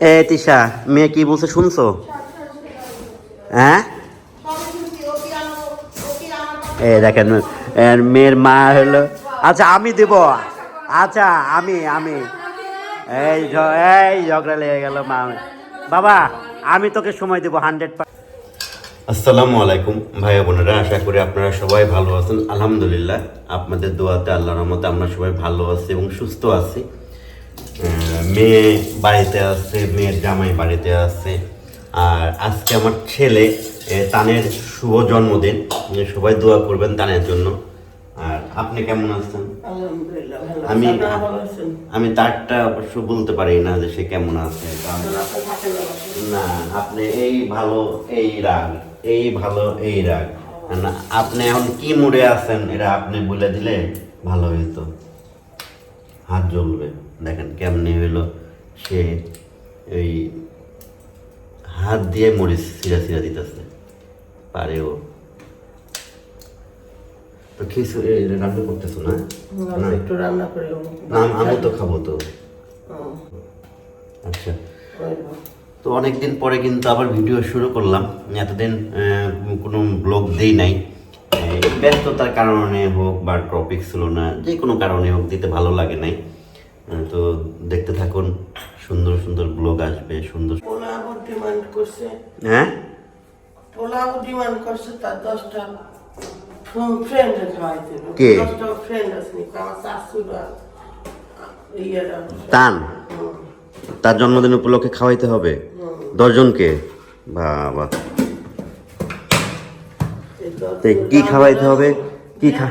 এ, তিশা, মেয়ে কি বলছে শুনছো? হ্যাঁ? এ, দেখেন মেয়ের মা হলো আচ্ছা আমি দেব। আচ্ছা আমি আমি। এই এই ঝগড়া লেগে গেল মা। বাবা, আমি তোকে সময় দেবো হান্ড্রেড আসসালামু আলাইকুম, ভাই বোনেরা, আশা করি আপনারা সবাই ভালো আছেন। আলহামদুলিল্লাহ, আপনাদের দোয়াতে আল্লাহর রহমতে আমরা সবাই ভালো আছি এবং সুস্থ আছি। মেয়ে বাড়িতে আছে মেয়ের জামাই বাড়িতে আছে। আর আজকে আমার ছেলে তানের শুভ জন্মদিন। সবাই দোয়া করবেন তানের জন্য। আর আপনি কেমন আছেন? আমি? আমি তারটা অবশ্য বলতে পারি না যে সে কেমন আছে। না আপনি এই ভালো এই রাগ এই ভালো এই রাগ। না আপনি এখন কি মুডে আছেন এটা আপনি বলে দিলে ভালো হইতো। হাত জ্বলবে। দেখেন কেমনে হইল সে এই হাত দিয়ে মরিচ সিরা সিরা দিতেছে পারে ও। তো খিচুড়ি রান্না করতেছো না? একটু রান্না করে আমি তো খাব তো। আচ্ছা। তো অনেকদিন পরে কিন্তু আবার ভিডিও শুরু করলাম। এতদিন কোনো ব্লগ দেই নাই। ব্যস্ততার কারণে হোক বা টপিক ছিল না যে কোনো কারণে হোক দিতে ভালো লাগে নাই। তো দেখতে থাকুন সুন্দর সুন্দর ব্লগ আসবে সুন্দর ডিমান্ড করছে। হ্যাঁ? পোলাও ডিমান্ড করছে তার দশটা ফ্রেন্ড খাওয়াইতে কে? দশটা ফ্রেন্ড আছে আমার শাশুড়া ইয়েরা টান তার জন্মদিন উপলক্ষে খাওয়াইতে হবে? দশজনকে? বাবা। কি খাওয়াইতে হবে? কি খা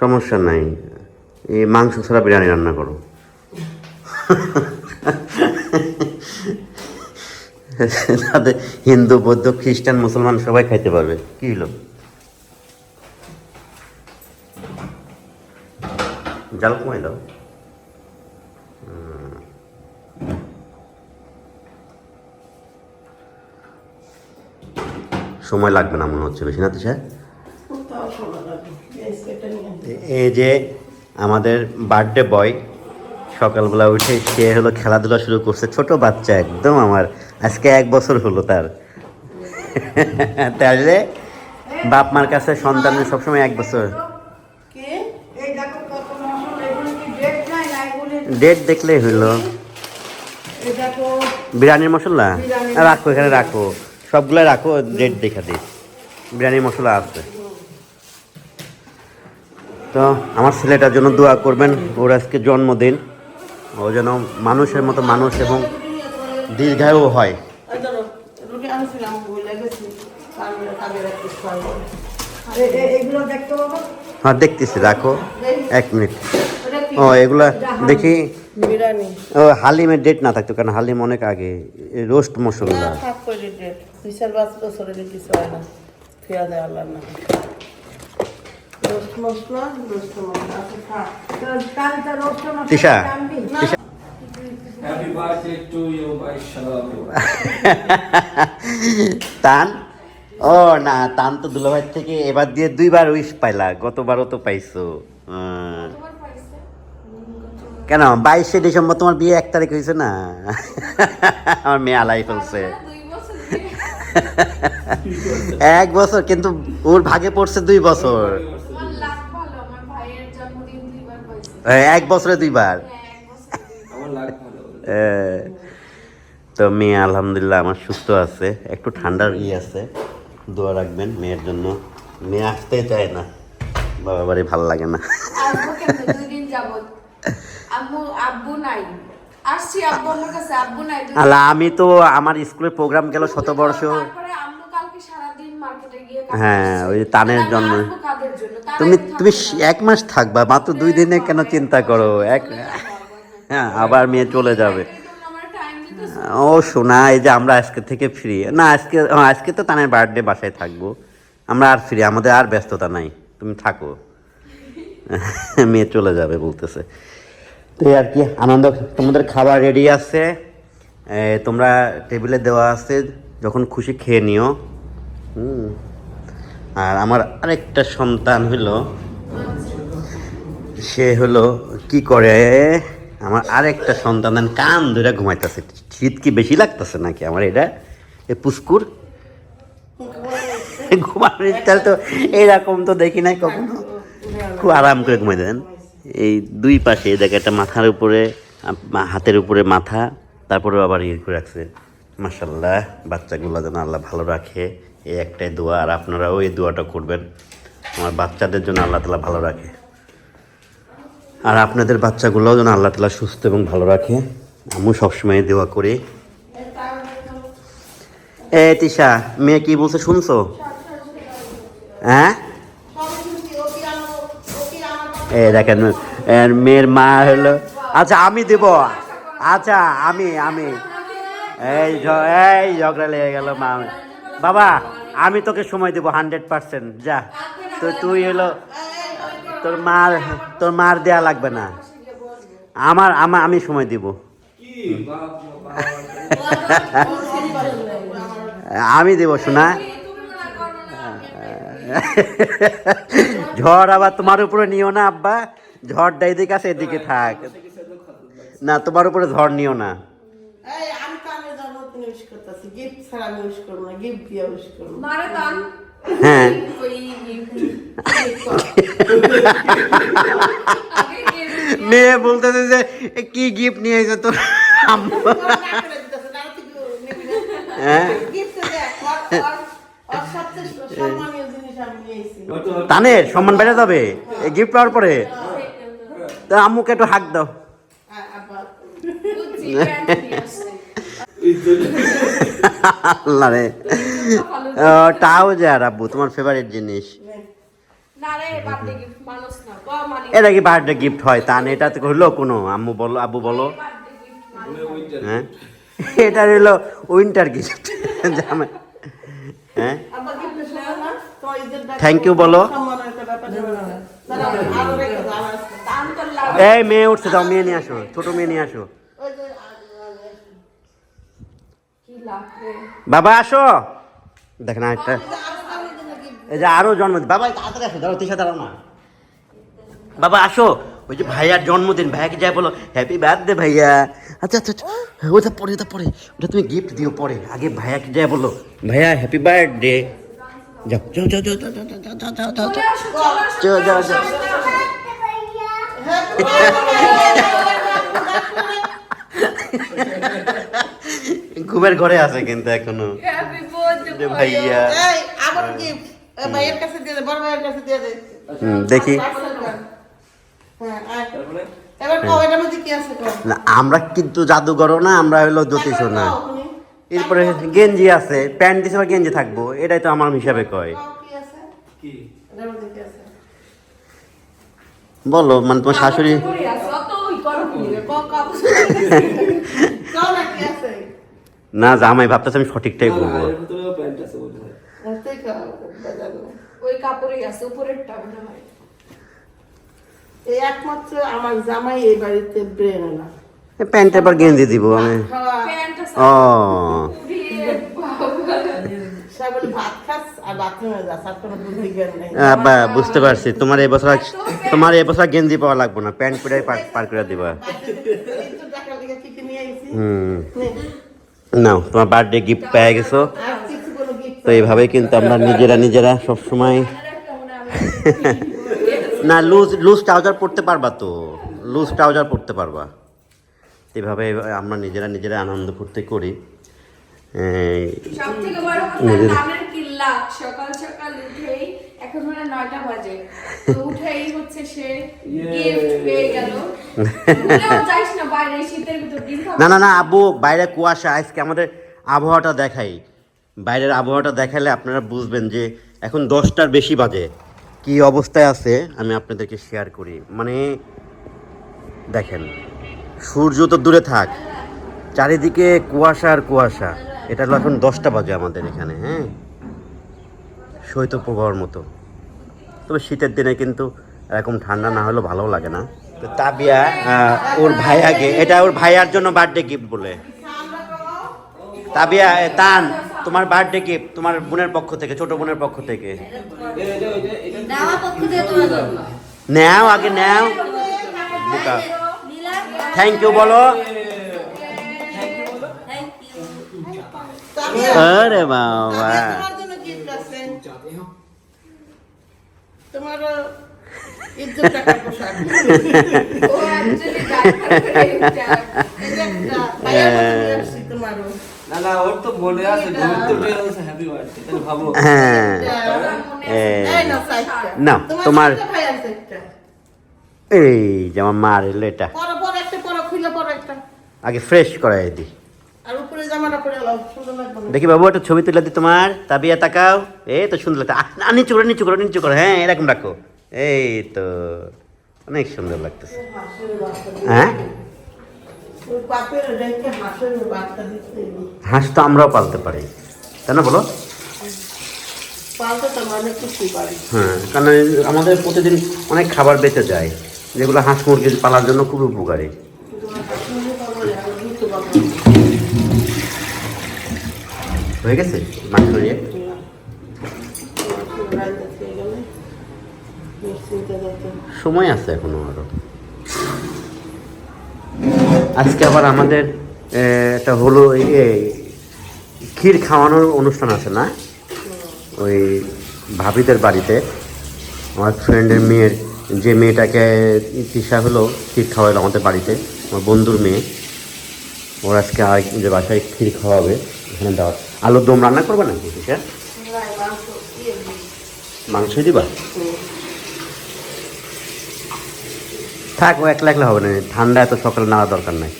সমস্যা নাই। এই মাংস ছাড়া বিরিয়ানি রান্না করো। তাতে হিন্দু, বৌদ্ধ, খ্রিস্টান, মুসলমান সবাই খাইতে পারবে। কি হলো জাল কমাই দাও। সময় লাগবে না মনে হচ্ছে বেশি। না তো তাও এই যে আমাদের বার্থডে বয় সকালবেলা উঠে সে হলো খেলাধুলা শুরু করছে ছোট বাচ্চা একদম আমার। আজকে এক বছর হলো তার। তাহলে বাপ মার কাছে সন্তানের সবসময় এক বছর। ডেট দেখলেই হইল বিরিয়ানির মশলা? রাখো এখানে রাখো। সবগুলো রাখো ডেট দেখা দিই। বিরিয়ানির মশলা আছে। তো আমার ছেলেটার জন্য দোয়া করবেন ওর আজকে জন্মদিন। ও যেন মানুষের মতো মানুষ এবং দীর্ঘায়ু হয়। হ্যাঁ দেখতেছি রাখো এক মিনিট। ও এগুলা দেখি। ও হালিমের ডেট না থাকতো কারণ হালিম অনেক আগে রোস্ট মশলা। তিশা। তান? ও না তান তো দুলাভাই থেকে এবার দিয়ে দুইবার উইশ পাইলা গতবারও তো পাইছো। কেন বাইশে ডিসেম্বর তোমার বিয়ে এক তারিখ হয়েছে না? আমার মেয়ে আলাই ফেলছে। এক বছর কিন্তু ওর ভাগে পড়ছে দুই বছর আমার লাখ ভালো আমার ভাইয়ের জন্মদিন দুইবার পাইছি এ, এক বছরে দুইবার। হ্যাঁ, এক বছর এ, তো মেয়ে আলহামদুলিল্লাহ আমার সুস্থ আছে একটু ঠান্ডার ইয়ে আছে দোয়া রাখবেন মেয়ের জন্য। মেয়ে আসতে চায় না বাবা বাড়ি ভালো লাগে না। আমি তো আমার স্কুলের প্রোগ্রাম গেল শতবর্ষ তারপরে আম্মু কালকে সারাদিন মার্কেটে গিয়ে কাজ হ্যাঁ, ওই তানের তাহলে জন্য। তুমি তুমি এক মাস থাকবা মাত্র দুই দিনে কেন চিন্তা করো? এক হ্যাঁ। আবার মেয়ে চলে যাবে। ও শোনা এই যে আমরা আজকে থেকে ফ্রি না আজকে আজকে তো তানের বার্থডে বাসায় থাকব। আমরা আর ফ্রি আমাদের আর ব্যস্ততা নাই। তুমি থাকো। মেয়ে চলে যাবে বলতেছে। তো আর কি আনন্দ। তোমাদের খাবার রেডি আছে। তোমরা টেবিলে দেওয়া আছে। যখন খুশি খেয়ে নিও। হুম। আর আমার আরেকটা সন্তান হলো সে হলো কি করে? আমার আরেকটা সন্তান কান ধরে ঘুমাইতেছে। শীত কি বেশি লাগতেছে নাকি আমার এটা? এ পুস্কুর ঘুমানোর স্টাইল তো এইরকম তো দেখি নাই কখনো। খুব আরাম করে ঘুমাই দেন। এই দুই পাশে দেখে একটা মাথার উপরে হাতের উপরে মাথা তারপরে আবার ইয়ে করে রাখছে। মাসাল্লাহ বাচ্চাগুলো যেন আল্লাহ ভালো রাখে। এই একটাই দোয়া, আর আপনারাও এই দোয়াটা করবেন। আমার বাচ্চাদের জন্য আল্লাহ তালা ভালো রাখে। আর আপনাদের বাচ্চাগুলোও যেন আল্লাহ তালা সুস্থ এবং ভালো রাখে। আমিও সবসময় দোয়া করি। এ তিশা, মেয়ে কি বলছে শুনছো? হ্যাঁ? এ দেখেন মেয়ের মা হলো আচ্ছা আমি দেব। আচ্ছা আমি আমি। এই এই ঝগড়া লেগে গেল মা বাবা, আমি তোকে সময় দেবো হান্ড্রেড পার্সেন্ট। যা, তো তুই হলো তোর মার তোর মার দেয়া লাগবে না। আমার আমার আমি সময় দিব। আমি দেব শোনা ঝড় আবার তোমার উপরে নিও না, আব্বা। ঝড়টা এদিকে আছে, এদিকে থাক। না, তোমার উপরে ঝড় নিও না এই আমি তো আমি জন্মদিন করতেছি গিফট ছাড়া আমি উইশ করব না গিফট দিয়ে উইশ করব। মারে তান হ্যাঁ মেয়ে বলতেছে যে কি গিফট নিয়ে এসে তোর আম্মু? হ্যাঁ। তানের সম্মান বেড়ে যাবে। গিফট পাওয়ার পরে। তো আম্মুকে একটু হাক দাও। আল্লাহ রে। ট্রাউজার আব্বু তোমার ফেভারিট জিনিস। এটা কি বার্থডে গিফট হয়? তা না এটা হলো কোনো আম্মু বলো আব্বু বলো। মানে হ্যাঁ? এটা হলো উইন্টার গিফট হ্যাঁ? থ্যাংক ইউ বলো। এই মেয়ে উঠছে যাও মেয়ে নিয়ে আসো ছোট মেয়ে নিয়ে আসো। বাবা আসো। দেখ না একটা এই যে আরও জন্মদিন। বাবা তাড়াতাড়ি আসো দাঁড়াও তিসা দাঁড়াও না বাবা আসো। ওই যে ভাইয়ার জন্মদিন। ভাইয়াকে যাই বলো হ্যাপি বার্থডে ভাইয়া। আচ্ছা আচ্ছা আচ্ছা। ওটা পরে ওটা পরে। ওটা তুমি গিফট দিও পরে। আগে ভাইয়াকে যাই বলো। ভাইয়া হ্যাপি বার্থডে যাও যাও যাও যাও যাও যাও যাও যাও যাও যাও। যাও ঘুমের ঘরে আছে কিন্তু এখনও। ভাইয়া। হ্যাঁ। দেখি। আমরা কিন্তু জাদুঘরও না আমরা হলো জ্যোতিষ না। এরপরে গেঞ্জি আছে প্যান্ট দিছে বা গেঞ্জি থাকব এটাই তো আমার হিসাবে কয়। বলো মানে তোমার শাশুড়ি না জামাই ভাবতেছে আমি সঠিকটাই বলব। ওই কাপড়েই আছে উপরেরটা এই একমাত্র আমার জামাই এই বাড়িতে ব্রেন না প্যান্টের পর গেঞ্জি দিব আমি ও। বুঝতে পারছি। তোমার এই বছর তোমার এই বছর গেঞ্জি পাওয়া লাগবে না, প্যান্ট পরে পার করে দিবা। হুম। নাও, তোমার বার্থডে গিফট পেয়ে গেছো। তো এইভাবে কিন্তু আমরা নিজেরা নিজেরা সবসময় না লুজ লুজ ট্রাউজার পরতে পারবা তো। লুজ ট্রাউজার পরতে পারবা। এভাবে আমরা নিজেরা নিজেরা আনন্দ করতে করি এই, সব থেকে বড় কথা নিজের- সকাল সকাল উঠেই এখন মানে নয়টা বাজে। তো উঠেই হচ্ছে সে গিফট পেয়ে গেল। ভুলেও না বাইরে শীতের ভিতর না না না আবু বাইরে কুয়াশা আজকে আমাদের আবহাওয়াটা দেখাই। বাইরের আবহাওয়াটা দেখালে আপনারা বুঝবেন যে এখন দশটার বেশি বাজে। কি অবস্থায় আছে আমি আপনাদেরকে শেয়ার করি। মানে দেখেন সূর্য তো দূরে থাক চারিদিকে কুয়াশা আর কুয়াশা। এটা হলো এখন দশটা বাজে আমাদের এখানে হ্যাঁ? শৈত্যপ্রবাহর মতো। তবে শীতের দিনে কিন্তু এরকম ঠান্ডা না হলেও ভালো লাগে না। তো তাবিয়া ওর ভাইয়াকে এটা ওর ভাইয়ার জন্য বার্থডে গিফট বলে। তাবিয়া তান তোমার বার্থডে গিফট তোমার বোনের পক্ষ থেকে ছোট বোনের পক্ষ থেকে। নেও আগে নেও। থ্যাংক ইউ বলো। আরে বাবা। তোমার জন্য তোমার। এই যে। না না যেমন মার এলো এটা। আগে ফ্রেশ করাই দিই দেখি বাবু একটা ছবি তুলে দি তোমার। তাবিয়া তাকাও। এই তো সুন্দর লাগতো নিচু করো নিচু করো নিচু করো। হ্যাঁ এরকম রাখো। এই তো অনেক সুন্দর লাগতেছে। হ্যাঁ। হাঁস তো আমরাও পালতে পারি। তাই না বলো? মানে। হ্যাঁ কারণ আমাদের প্রতিদিন অনেক খাবার বেঁচে যায়। যেগুলো হাঁস মুরগি পালার জন্য খুব উপকারী কিন্তু আমার হাঁস মুরগি পালবো না, আমি দুধ তো পাবো না। হয়ে গেছে? নিশ্চিন্তে যেতে। সময় আছে এখনও আরও। আজকে আবার আমাদের একটা হলো এই ক্ষীর খাওয়ানোর অনুষ্ঠান আছে না? ওই ভাবিদের বাড়িতে। আমার ফ্রেন্ডের মেয়ের, যে মেয়েটাকে তিসা হলো ক্ষীর খাওয়ালো আমাদের বাড়িতে, আমার বন্ধুর মেয়ে। ওর আজকে আর যে বাসায় ক্ষীর খাওয়াবে এখানে দেওয়া আলুর দম রান্না করবে না তিসা না, মাংস দিবা। থাক ও একলা একলা হবে না। ঠান্ডা এত সকালে নেওয়ার দরকার নাই।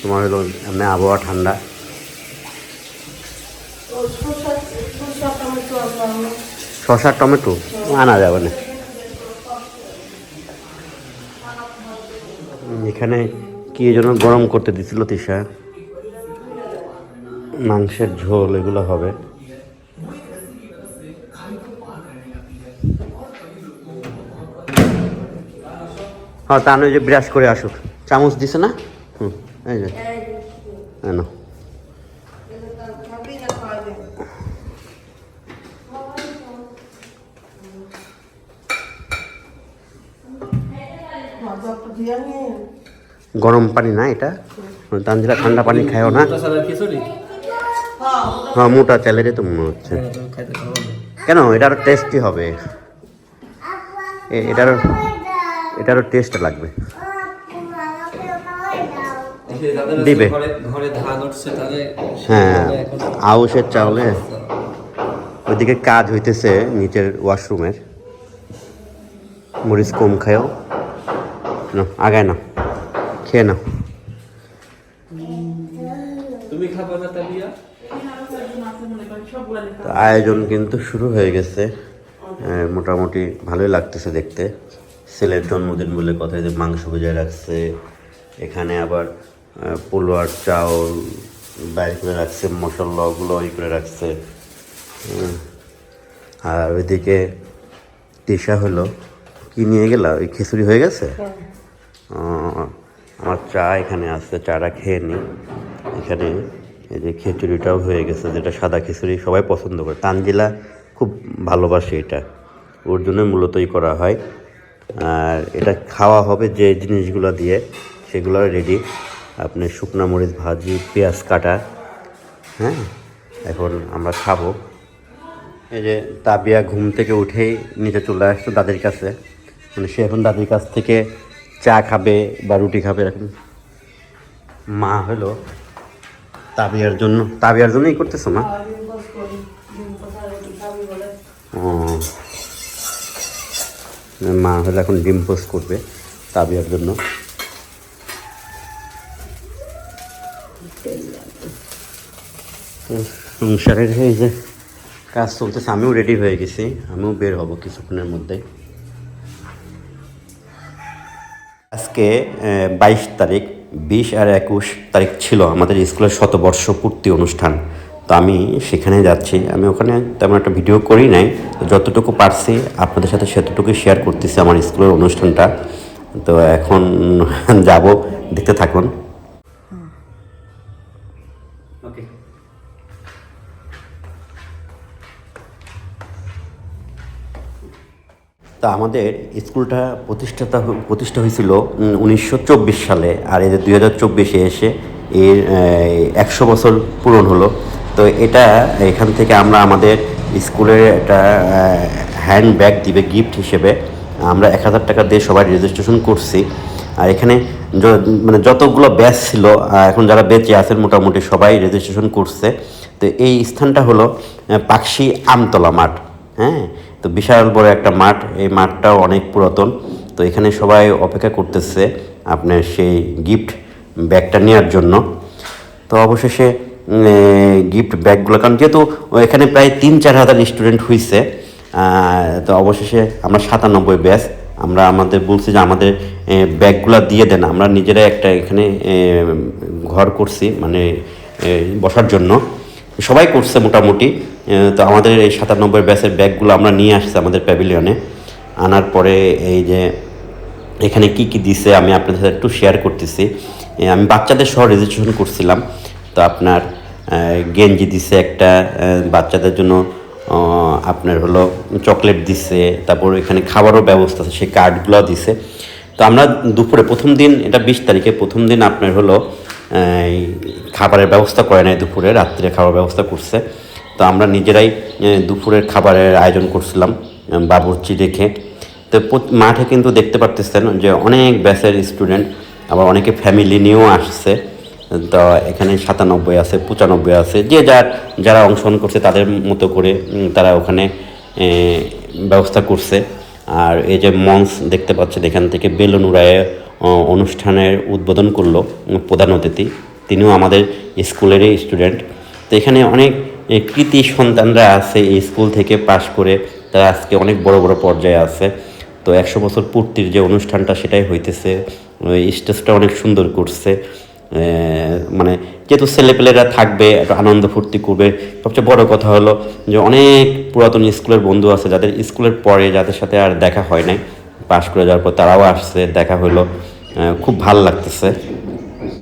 তোমার হলো এমনি আবহাওয়া ঠান্ডা। শসা টমেটো আনা যাবে না। এখানে কি যেন গরম করতে দিছিল তিশা মাংসের ঝোল এগুলো হবে। হ্যাঁ তা যে ব্রাশ করে আসুক। চামচ দিছে না? হুম, এই যে। এই নাও। খাবি না খাওয়া দেবে মজা তো দিয়ে নিয়ে গরম পানি না এটা? তানজিরা ঠান্ডা পানি খায়ও না? হ্যাঁ মোটা চালেরই তো মনে হচ্ছে। কেন? এটার টেস্টি হবে। এ- এটারও টেস্ট লাগবে। দিবে। হ্যাঁ আউশের চাউলে। ওইদিকে কাজ হইতেছে নিচের ওয়াশরুমের মরিচ কম খায়ও। না আগায় না খেয়ে নাও তুমি খাব না তাবিয়া সবগুলো তো আয়োজন কিন্তু শুরু হয়ে গেছে। মোটামুটি ভালোই লাগতেছে দেখতে। ছেলের জন্মদিন বলে কথা যে মাংস ভেজায় রাখছে। এখানে আবার পোলোয়ার চাউল বাইর করে রাখছে মশলাগুলো ই করে রাখছে। আর ওইদিকে তিশা হলো কি নিয়ে গেল? ওই খিচুড়ি হয়ে গেছে? আমার চা এখানে আছে চাটা খেয়ে নিই এখানে এই যে খিচুড়িটাও হয়ে গেছে, যেটা সাদা খিচুড়ি সবাই পছন্দ করে। তানজিলা খুব ভালোবাসে এটা। ওর জন্য মূলতই করা হয়। আর এটা খাওয়া হবে যে জিনিসগুলো দিয়ে, সেগুলো রেডি আপনি শুকনো মরিচ, ভাজি, পেঁয়াজ কাটা হ্যাঁ? এখন আমরা খাব। এই যে তাবিয়া ঘুম থেকে উঠেই নিচে চলে আসতো দাদির কাছে। মানে সে এখন দাদির কাছ থেকে চা খাবে বা রুটি খাবে এরকম মা হলো। তাবিয়ার জন্য। তাবিয়ার জন্যই করতেছো না? ও। মা হলো এখন ডিম পোস্ট করবে তাবিয়ার জন্য। সংসারের এই যে কাজ চলতেছে আমিও রেডি হয়ে গেছি। আমিও বের হব কিছুক্ষণের মধ্যে। আজকে বাইশ তারিখ। বিশ আর একুশ তারিখ ছিল আমাদের স্কুলের শতবর্ষ পূর্তি অনুষ্ঠান। তো আমি সেখানে যাচ্ছি। আমি ওখানে তেমন একটা ভিডিও করি নাই। যতটুকু পারছি আপনাদের সাথে সেতটুকু শেয়ার করতেছি আমার স্কুলের অনুষ্ঠানটা। তো এখন যাব। দেখতে থাকুন। তো আমাদের স্কুলটা প্রতিষ্ঠাতা প্রতিষ্ঠা হয়েছিল উনিশশো চব্বিশ সালে, আর এদের দুই হাজার চব্বিশে এসে এর একশো বছর পূরণ হলো। তো এটা এখান থেকে আমরা আমাদের স্কুলের একটা হ্যান্ড ব্যাগ দিবে গিফট হিসেবে। আমরা এক হাজার টাকা দিয়ে সবাই রেজিস্ট্রেশন করছি। আর এখানে মানে যতগুলো ব্যাচ ছিল এখন যারা বেঁচে আছেন মোটামুটি সবাই রেজিস্ট্রেশন করছে। তো এই স্থানটা হলো পাকশি আমতলা মাঠ হ্যাঁ? তো বিশাল বড় একটা মাঠ, এই মাঠটাও অনেক পুরাতন। তো এখানে সবাই অপেক্ষা করতেছে আপনার সেই গিফট ব্যাগটা নেওয়ার জন্য। তো অবশেষে গিফট ব্যাগগুলো, কারণ যেহেতু এখানে প্রায় তিন, চার হাজার স্টুডেন্ট হয়েছে তো অবশেষে আমরা সাতানব্বই ব্যাচ আমরা আমাদের বলছি যে আমাদের ব্যাগগুলো দিয়ে দেন। আমরা নিজেরাই একটা এখানে ঘর করছি মানে বসার জন্য। সবাই করছে মোটামুটি। তো আমাদের এই সাতানব্বই ব্যাচের ব্যাগগুলো আমরা নিয়ে আসছি আমাদের প্যাভিলিয়নে। আনার পরে এই যে এখানে কি কি দিছে আমি আপনাদের সাথে একটু শেয়ার করতেছি। আমি বাচ্চাদের সহ রেজিস্ট্রেশন করছিলাম। তো আপনার গেঞ্জি দিছে একটা বাচ্চাদের জন্য আপনার হলো চকলেট দিছে, তারপর এখানে খাবারও ব্যবস্থা আছে, সেই কার্ডগুলো দিছে। তো আমরা দুপুরে প্রথম দিন, এটা বিশ তারিখে, প্রথম দিন আপনার হলো খাবারের ব্যবস্থা করে নাই দুপুরে, রাত্রে খাবার ব্যবস্থা করছে। তো আমরা নিজেরাই দুপুরের খাবারের আয়োজন করছিলাম বাবুর্চি রেখে। তো মাঠে কিন্তু দেখতে পারতেছেন যে অনেক ব্যাচের স্টুডেন্ট, আবার অনেকে ফ্যামিলি নিয়েও আসছে। তো এখানে সাতানব্বই আছে, পঁচানব্বই আছে, যে যার, যারা অংশগ্রহণ করছে তাদের মতো করে তারা ওখানে ব্যবস্থা করছে। আর এই যে মঞ্চ দেখতে পাচ্ছেন, এখান থেকে বেলুন উড়ায়ে অনুষ্ঠানের উদ্বোধন করল প্রধান অতিথি। তিনিও আমাদের স্কুলেরই স্টুডেন্ট। তো এখানে অনেক এ, কৃতি সন্তানরা আছে এই স্কুল থেকে পাশ করে তারা আজকে অনেক বড় বড় পর্যায়ে আছে। তো একশো বছর পূর্তির যে অনুষ্ঠানটা সেটাই হইতেছে। স্টেজটা অনেক সুন্দর করছে। মানে যেহেতু ছেলেপেলেরা থাকবে একটু আনন্দ ফুর্তি করবে। সবচেয়ে বড় কথা হলো যে অনেক পুরাতন স্কুলের বন্ধু আছে যাদের স্কুলের পরে যাদের সাথে আর দেখা হয় নাই। পাশ করে যাওয়ার পর তারাও আসছে দেখা হলো। খুব ভালো লাগতেছে।